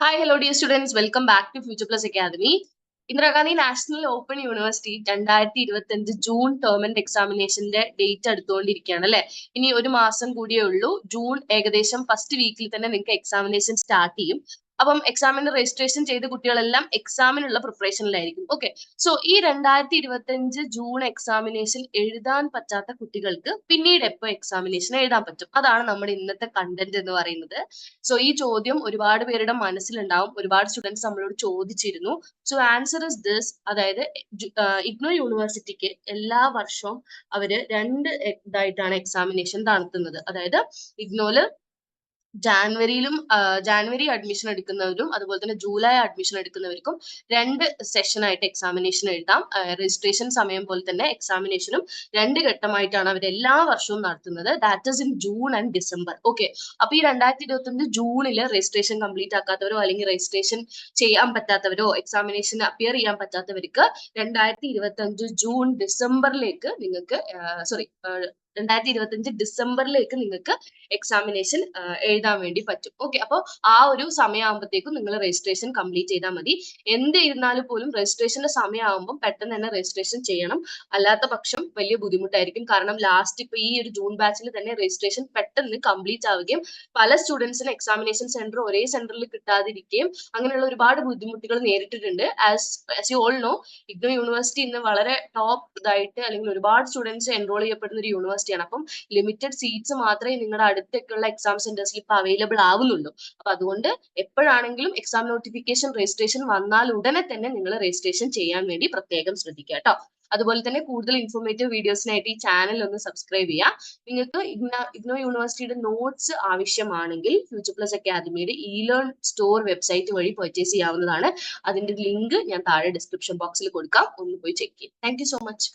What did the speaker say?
Hi hello dear students welcome back to future plus academy Indira Gandhi national open university രണ്ടായിരത്തി ഇരുപത്തി അഞ്ച് June term and എക്സാമിനേഷന്റെ date എടുത്തുകൊണ്ടിരിക്കുകയാണ് അല്ലെ? ഇനി ഒരു മാസം കൂടിയേ ഉള്ളൂ. ജൂൺ ഏകദേശം ഫസ്റ്റ് വീക്കിൽ തന്നെ നിങ്ങൾക്ക് എക്സാമിനേഷൻ സ്റ്റാർട്ട് ചെയ്യും. അപ്പം എക്സാമിന് രജിസ്ട്രേഷൻ ചെയ്ത കുട്ടികളെല്ലാം എക്സാമിനുള്ള പ്രിപ്പറേഷനിലായിരിക്കും ഓക്കെ സോ ഈ രണ്ടായിരത്തി ഇരുപത്തി അഞ്ച് ജൂൺ എക്സാമിനേഷൻ എഴുതാൻ പറ്റാത്ത കുട്ടികൾക്ക് പിന്നീട് എപ്പോ എക്സാമിനേഷൻ എഴുതാൻ പറ്റും? അതാണ് നമ്മുടെ ഇന്നത്തെ കണ്ടന്റ് എന്ന് പറയുന്നത്. സോ ഈ ചോദ്യം ഒരുപാട് പേരുടെ മനസ്സിലുണ്ടാവും. ഒരുപാട് സ്റ്റുഡൻസ് നമ്മളോട് ചോദിച്ചിരുന്നു. സോ ആൻസർ ഇസ് ദിസ് അതായത് ഇഗ്നോ യൂണിവേഴ്സിറ്റിക്ക് എല്ലാ വർഷവും അവർ രണ്ട് ഇതായിട്ടാണ് എക്സാമിനേഷൻ നടത്തുന്നത്. അതായത് ഇഗ്നോയിൽ ജാനുവരിയിലും ജാനുവരി അഡ്മിഷൻ എടുക്കുന്നവരും അതുപോലെ തന്നെ ജൂലൈ അഡ്മിഷൻ എടുക്കുന്നവർക്കും രണ്ട് സെഷൻ ആയിട്ട് എക്സാമിനേഷൻ എഴുതാം. രജിസ്ട്രേഷൻ സമയം പോലെ തന്നെ എക്സാമിനേഷനും രണ്ട് ഘട്ടമായിട്ടാണ് അവർ എല്ലാ വർഷവും നടത്തുന്നത്. That is in June and December okay അപ്പൊ ഈ രണ്ടായിരത്തി ഇരുപത്തി അഞ്ച് ജൂണിൽ രജിസ്ട്രേഷൻ കംപ്ലീറ്റ് ആക്കാത്തവരോ അല്ലെങ്കിൽ രജിസ്ട്രേഷൻ ചെയ്യാൻ പറ്റാത്തവരോ എക്സാമിനേഷൻ അപ്പിയർ ചെയ്യാൻ പറ്റാത്തവർക്ക് രണ്ടായിരത്തി ഇരുപത്തി അഞ്ച് ജൂൺ ഡിസംബറിലേക്ക് നിങ്ങൾക്ക് സോറി രണ്ടായിരത്തി ഇരുപത്തി ഡിസംബറിലേക്ക് നിങ്ങൾക്ക് എക്സാമിനേഷൻ എഴുതാൻ വേണ്ടി പറ്റും. ഓക്കെ അപ്പോൾ ആ ഒരു സമയമാകുമ്പോഴത്തേക്കും നിങ്ങൾ രജിസ്ട്രേഷൻ കംപ്ലീറ്റ് ചെയ്താൽ മതി. എന്ത് ഇരുന്നാലും പോലും രജിസ്ട്രേഷന്റെ സമയമാകുമ്പോൾ പെട്ടെന്ന് തന്നെ രജിസ്ട്രേഷൻ ചെയ്യണം. അല്ലാത്ത പക്ഷം വലിയ ബുദ്ധിമുട്ടായിരിക്കും. കാരണം ലാസ്റ്റ് ഇപ്പൊ ഈ ഒരു ജൂൺ ബാച്ചിൽ തന്നെ രജിസ്ട്രേഷൻ പെട്ടെന്ന് കംപ്ലീറ്റ് ആവുകയും പല സ്റ്റുഡൻസിന് എക്സാമിനേഷൻ സെന്റർ ഒരേ സെന്ററിൽ കിട്ടാതിരിക്കുകയും അങ്ങനെയുള്ള ഒരുപാട് ബുദ്ധിമുട്ടുകൾ നേരിട്ടിട്ടുണ്ട്. As as you all know IGNOU university ഇന്ന് വളരെ ടോപ്പ് ഇതായിട്ട് അല്ലെങ്കിൽ ഒരുപാട് സ്റ്റുഡൻസ് എൻറോൾ ചെയ്യപ്പെടുന്ന ഒരു യൂണിവേഴ്സിറ്റിയാണ് അപ്പം ലിമിറ്റഡ് സീറ്റ്സ് മാത്രമേ നിങ്ങളുടെ അടുത്തേക്കുള്ള എക്സാം സെന്റേഴ്സിൽ ഇപ്പൊ അവൈലബിൾ ആവുന്നുള്ളൂ. അപ്പൊ അതുകൊണ്ട് എപ്പോഴാണെങ്കിലും എക്സാം നോട്ടിഫിക്കേഷൻ രജിസ്ട്രേഷൻ വന്നാൽ ഉടനെ തന്നെ നിങ്ങൾ രജിസ്ട്രേഷൻ ചെയ്യാൻ വേണ്ടി പ്രത്യേകം ശ്രദ്ധിക്കുക കേട്ടോ അതുപോലെ തന്നെ കൂടുതൽ ഇൻഫോർമേറ്റീവ് വീഡിയോസിനായിട്ട് ഈ ചാനൽ ഒന്ന് സബ്സ്ക്രൈബ് ചെയ്യുക. നിങ്ങൾക്ക് ഇഗ്നോ ഇഗ്നോ യൂണിവേഴ്സിറ്റിയുടെ നോട്ട്സ് ആവശ്യമാണെങ്കിൽ ഫ്യൂച്ചർ പ്ലസ് അക്കാദമിയുടെ ഇ ലേൺ സ്റ്റോർ വെബ്സൈറ്റ് വഴി പർച്ചേസ് ചെയ്യാവുന്നതാണ്. അതിന്റെ ലിങ്ക് ഞാൻ താഴെ ഡിസ്ക്രിപ്ഷൻ ബോക്സിൽ കൊടുക്കാം. ഒന്ന് പോയി ചെക്ക് ചെയ്യാം. Thank so much